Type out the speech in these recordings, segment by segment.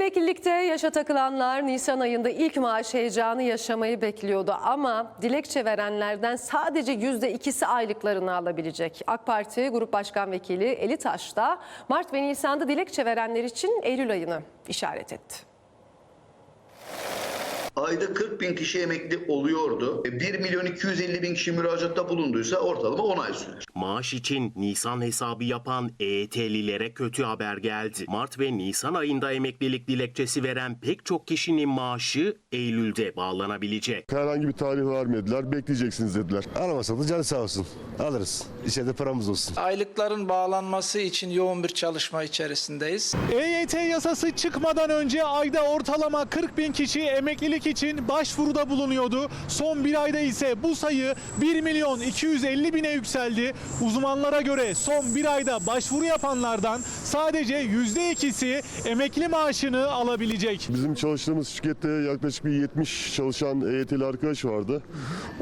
Emeklilikte yaşa takılanlar Nisan ayında ilk maaş heyecanı yaşamayı bekliyordu ama dilekçe verenlerden sadece yüzde ikisi aylıklarını alabilecek. AK Parti Grup Başkan Vekili Eli Taş da Mart ve Nisan'da dilekçe verenler için Eylül ayını işaret etti. Ayda 40 bin kişi emekli oluyordu. E, 1 milyon 250 bin kişi müracaatta bulunduysa ortalama 10 ay sürer. Maaş için Nisan hesabı yapan EYT'lilere kötü haber geldi. Mart ve Nisan ayında emeklilik dilekçesi veren pek çok kişinin maaşı Eylül'de bağlanabilecek. Herhangi bir tarih vermediler. Bekleyeceksiniz dediler. Alamasa da canı sağ olsun. Alırız. İçeride paramız olsun. Aylıkların bağlanması için yoğun bir çalışma içerisindeyiz. EYT yasası çıkmadan önce ayda ortalama 40 bin kişi emeklilik için başvuruda bulunuyordu. Son bir ayda ise bu sayı 1 milyon 250 bine yükseldi. Uzmanlara göre son bir ayda başvuru yapanlardan sadece yüzde ikisi emekli maaşını alabilecek. Bizim çalıştığımız şirkette yaklaşık bir 70 çalışan EYT'li arkadaş vardı.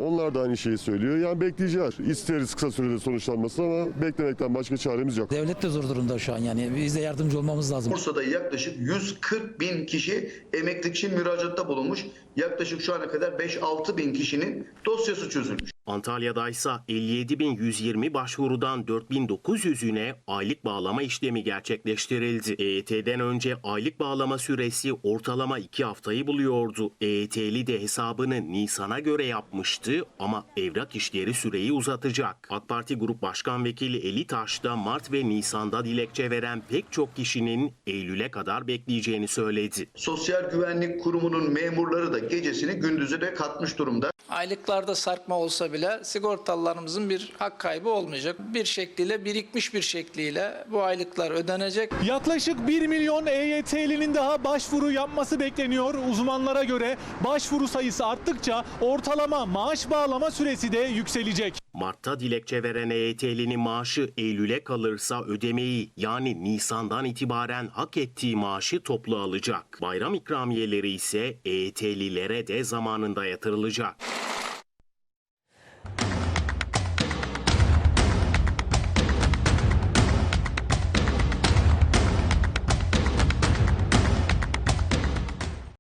Onlar da aynı şeyi söylüyor. Yani bekleyeceğiz. İsteriz kısa sürede sonuçlanmasını ama beklemekten başka çaremiz yok. Devlet de zor durumda şu an yani biz de yardımcı olmamız lazım. Bursa'da yaklaşık 140 bin kişi emeklilik için müracaatta bulunmuş. Yaklaşık şu ana kadar 5-6 bin kişinin dosyası çözülmüş. Antalya'da ise 57.120 başvurudan 4.900'üne aylık bağlama işlemi gerçekleştirildi. EYT'den önce aylık bağlama süresi ortalama 2 haftayı buluyordu. EYT'li de hesabını Nisan'a göre yapmıştı ama evrak işleri süreyi uzatacak. AK Parti Grup Başkan Vekili Eli Taş da Mart ve Nisan'da dilekçe veren pek çok kişinin Eylül'e kadar bekleyeceğini söyledi. Sosyal Güvenlik Kurumu'nun memurları da gecesini gündüzü de katmış durumda. Aylıklarda sarkma olsa bile sigortalılarımızın bir hak kaybı olmayacak. Bir şekliyle birikmiş bir şekliyle bu aylıklar ödenecek. Yaklaşık 1 milyon EYT'linin daha başvuru yapması bekleniyor. Uzmanlara göre başvuru sayısı arttıkça ortalama maaş bağlama süresi de yükselecek. Mart'ta dilekçe veren EYT'linin maaşı Eylül'e kalırsa ödemeyi yani Nisan'dan itibaren hak ettiği maaşı toplu alacak. Bayram ikramiyeleri ise EYT'lilere de zamanında yatırılacak.